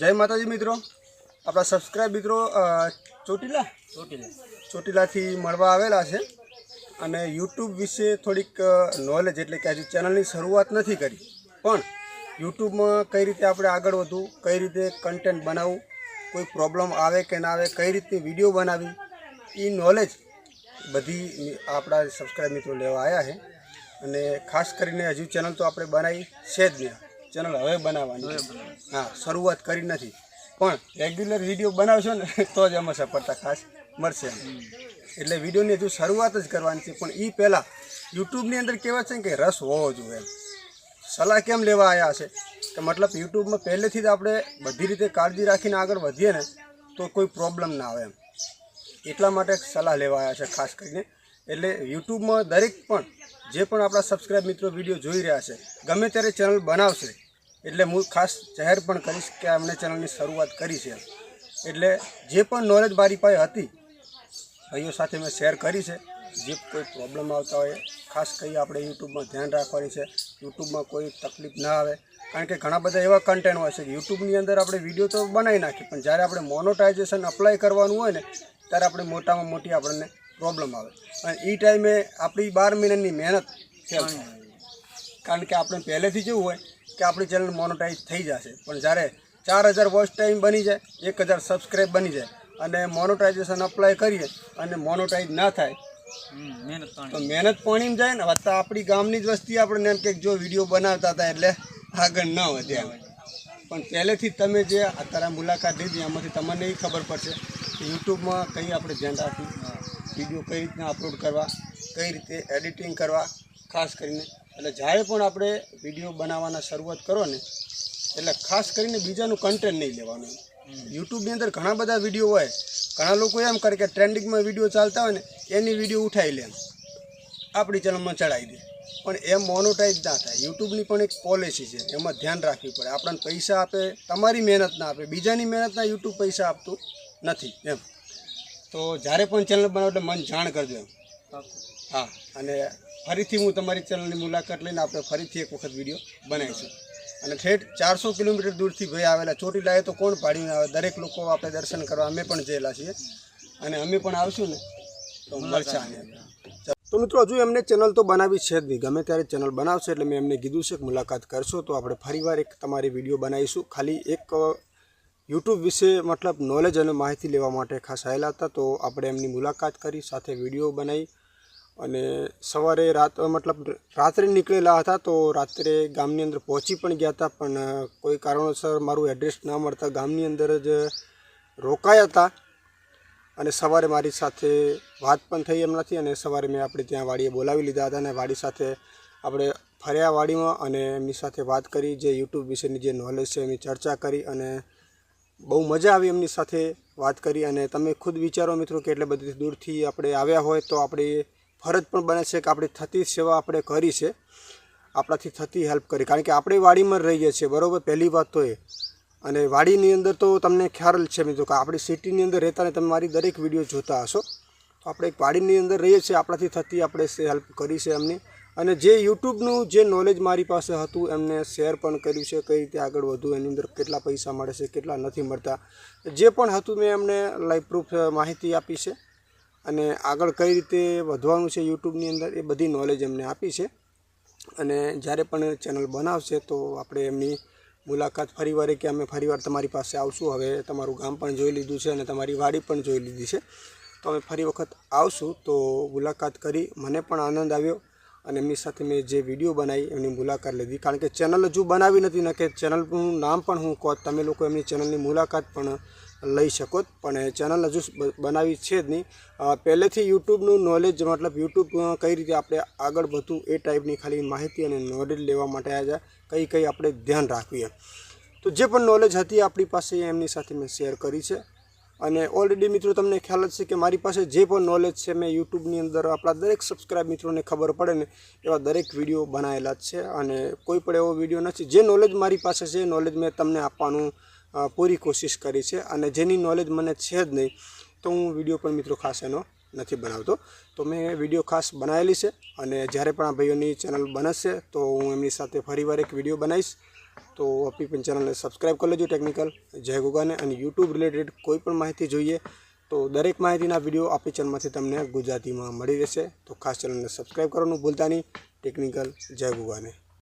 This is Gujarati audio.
જય માતાજી મિત્રો. આપણા સબસ્ક્રાઈબ મિત્રો ચોટીલા? ચોટીલા. ચોટીલાથી મળવા આવેલા છે. અને યુટ્યુબ વિશે થોડીક નોલેજ એટલે કે હજુ ચેનલની શરૂઆત નથી કરી. પણ યુટ્યુબમાં કઈ રીતે આપણે આગળ વધવું કઈ રીતે કન્ટેન્ટ બનાવવું કોઈ પ્રોબ્લેમ આવે કે ના આવે કઈ રીતની વીડિયો બનાવી એ નોલેજ બધી આપણા સબસ્ક્રાઈબ મિત્રો લેવા આવ્યા છે. અને ખાસ કરીને હજુ ચેનલ તો આપણે બનાવી છે જ નહીં. ચેનલ હવે બનાવવાની. હા, શરૂઆત કરી નથી. પણ રેગ્યુલર વીડિયો બનાવશો ને, તો જ એમાં સફળતા ખાસ મળશે. એટલે વિડીયોની હજુ શરૂઆત જ કરવાની છે, પણ એ પહેલાં યુટ્યુબની અંદર કહેવાય છે ને કે રસ હોવો જોઈએ સલાહ કેમ લેવા આવ્યા છે? કે મતલબ યુટ્યુબમાં પહેલેથી જ આપણે બધી રીતે કાળજી રાખીને આગળ વધીએ ને, તો કોઈ પ્રોબ્લેમ ના આવે એમ. એટલા માટે સલાહ લેવા આવ્યા છે ખાસ કરીને. એટલે યુટ્યુબમાં દરેક પણ જે પણ આપણા સબસ્ક્રાઈબ મિત્રો વીડિયો જોઈ રહ્યા છે, ગમે ત્યારે ચેનલ બનાવશે એટલે હું ખાસ જાહેર પણ કરીશ કે અમને ચેનલની શરૂઆત કરી છે. એટલે જે પણ નોલેજ મારી પાસે હતી ભાઈઓ સાથે મેં શેર કરી છે. જે કોઈ પ્રોબ્લેમ આવતા હોય ખાસ કરી આપણે યુટ્યુબમાં ધ્યાન રાખવાની છે. યુટ્યુબમાં કોઈ તકલીફ ના આવે. કારણ કે ઘણા બધા એવા કન્ટેન્ટ હોય છે કે યુટ્યુબની અંદર આપણે વીડિયો તો બનાવી નાખીએ પણ જ્યારે આપણે મોનોટાઇઝેશન અપ્લાય કરવાનું હોય ને ત્યારે આપણે મોટામાં મોટી આપણને પ્રોબ્લેમ આવે. અને એ ટાઈમે આપણી બાર મહિનાની મહેનત ફેલ કારણ કે આપણે પહેલેથી જેવું હોય કે આપણી ચેનલ મોનોટાઈઝ થઈ જશે. પણ જ્યારે ચાર હજાર વોચ ટાઈમ બની જાય એક હજાર સબસ્ક્રાઈબ બની જાય અને મોનોટાઇઝેશન અપ્લાય કરીએ અને મોનોટાઈઝ ના થાય તો મહેનત પાણી જાય ને વત્તા આપણી ગામની જ વસ્તી આપણને એમ કે જો વીડિયો બનાવતા હતા એટલે આગળ ન વધ્યા પણ પહેલેથી તમે જે અત્યારે મુલાકાત લીધી એમાંથી તમને એ ખબર પડશે કે યુટ્યુબમાં કઈ આપણે ધ્યાન રાખવું વીડિયો કઈ રીતના અપલોડ કરવા કઈ રીતે એડિટિંગ કરવા ખાસ કરીને એટલે જ્યારે પણ આપણે વીડિયો બનાવવાના શરૂઆત કરો ને એટલે ખાસ કરીને બીજાનું કન્ટેન્ટ નહીં લેવાનું. યુટ્યુબની અંદર ઘણા બધા વીડિયો હોય. ઘણા લોકો એમ કરે કે ટ્રેન્ડિંગમાં વીડિયો ચાલતા હોય ને એની વીડિયો ઉઠાવી લે. આપણી ચેનલમાં ચડાવી દે. પણ એમ મોનોટાઈઝ ના થાય. યુટ્યુબની પણ એક પોલિસી છે. એમાં ધ્યાન રાખવી પડે. આપણને પૈસા આપે તમારી મહેનત ના આપે. બીજાની મહેનતના યુટ્યુબ પૈસા આપતું નથી એમ. તો જ્યારે પણ ચેનલ બનાવો એટલે મન જાણ કરજો. એમ હા અને ફરીથી હું તમારી ચેનલની મુલાકાત લઈને આપણે ફરીથી એક વખત વીડિયો બનાવીશું. અને ઠેઠ ચારસો કિલોમીટર દૂરથી ભાઈ આવેલા ચોટીલાએ તો કોણ પાડીને આવે? દરેક લોકો આપણે દર્શન કરવા અમે પણ જયેલા છીએ. અને અમે પણ આવશું ને તો મળશે આની. તો મિત્રો, હજુ એમને ચેનલ તો બનાવી છે જ નહીં. ગમે ત્યારે ચેનલ બનાવશે એટલે મેં એમને કીધું છે કે મુલાકાત કરશો તો આપણે ફરીવાર એક તમારી વીડિયો બનાવીશું. ખાલી એક યુટ્યુબ વિશે મતલબ નોલેજ અને માહિતી લેવા માટે ખાસ આવેલા હતા તો આપણે એમની મુલાકાત કરી, સાથે વીડિયો બનાવી અને સવારે રાત, મતલબ રાત્રે નીકળેલા હતા તો રાત્રે ગામની અંદર પહોંચી પણ ગયા હતા, પણ કોઈ કારણોસર મારું એડ્રેસ ના મળતા ગામની અંદર જ રોકાયા હતા. અને સવારે મારી સાથે વાત પણ થઈ એમ નથી અને સવારે મેં આપણે ત્યાં વાડીએ બોલાવી લીધા હતા અને વાડી સાથે આપણે ફર્યા વાડીમાં અને એમની સાથે વાત કરી, જે યુટ્યુબ વિશેની જે નોલેજ છે એની ચર્ચા કરી અને બહુ મજા આવી એમની સાથે વાત કરી. અને તમે ખુદ વિચારો મિત્રો કે એટલે બધી દૂરથી આપણે આવ્યા હોય તો આપણી ફરજ પણ બને છે કે આપણી થતી સેવા આપણે કરી છે. આપણાથી થતી હેલ્પ કરી. કારણ કે આપણે વાડીમાં રહીએ છીએ, બરાબર? પહેલી વાત તો એ. અને વાડીની અંદર તો તમને ખ્યાલ છે મિત્રો કે આપણી સિટીની અંદર રહેતા ને તમે મારી દરેક વીડિયો જોતા હશો. તો આપણે એક વાડીની અંદર રહીએ છીએ, આપણાથી થતી આપણે હેલ્પ કરી છે એમની. અને જે યુટ્યુબનું જે નોલેજ મારી પાસે હતું, એમને શેર પણ કર્યું છે કઈ રીતે આગળ વધવું, એની અંદર કેટલા પૈસા મળે છે, કેટલા નથી મળતા. જે પણ હતું મેં એમને લાઈવ પ્રૂફ માહિતી આપી છે. અને આગળ કઈ રીતે વધવાનું છે યુટ્યુબની અંદર એ બધી નોલેજ એમને આપી છે. અને જ્યારે પણ ચેનલ બનાવશે તો આપણે એમની મુલાકાત ફરીવાર કે અમે ફરીવાર તમારી પાસે આવશું. હવે તમારું ગામ પણ જોઈ લીધું છે અને તમારી વાડી પણ જોઈ લીધી છે. તો અમે ફરી વખત આવશું તો મુલાકાત કરી મને પણ આનંદ આવ્યો અને એમની સાથે મેં જે વીડિયો બનાવી એમની મુલાકાત લીધી. કારણ કે ચેનલ હજુ બનાવી નથી ને કે ચેનલનું નામ પણ હું કહો, તમે લોકો એમની ચેનલની મુલાકાત પણ લઈ શકો પણ ચેનલ હજુ બનાવી છે જ નહીં. પહેલેથી યુટ્યુબનું નોલેજ મતલબ યુટ્યુબ કઈ રીતે આપણે આગળ વધવું એ ટાઈપની ખાલી માહિતી અને નોલેજ લેવા માટે આવ્યા કઈ કઈ આપણે ધ્યાન રાખવી તો જે પણ નોલેજ હતી આપણી પાસે એમની સાથે મેં શેર કરી છે. અને ઓલરેડી મિત્રો તમને ખ્યાલ જ છે કે મારી પાસે જે પણ નોલેજ છે મેં યુટ્યુબની અંદર આપણા દરેક સબસ્ક્રાઇબ મિત્રોને ખબર પડે ને એવા દરેક વીડિયો બનાવેલા જ છે. અને કોઈ પણ એવો વીડિયો નથી. જે નોલેજ મારી પાસે છે નોલેજ મેં તમને આપવાનું પૂરી કોશિશ કરી છે અને જેની નોલેજ મને છે જ નહીં, તો હું વીડિયો પણ મિત્રો ખાસ એનો નથી બનાવતો. તો મેં વીડિયો ખાસ બનાવેલી છે અને જ્યારે પણ આ ભાઈઓની ચેનલ બનશે, તો હું એમની સાથે ફરીવાર એક વીડિયો બનાવીશ. તો આપણી પણ ચેનલને સબસ્ક્રાઈબ કરી લેજો ટેકનિકલ જય ગોગાને અને યુટ્યુબ રિલેટેડ કોઈ પણ માહિતી જોઈએ, તો દરેક માહિતીના વીડિયો આપણી ચેનલમાંથી તમને ગુજરાતીમાં મળી રહેશે. તો ખાસ ચેનલને સબસ્ક્રાઈબ કરવાનું ભૂલતા નહીં. ટેકનિકલ જય ગોગાને.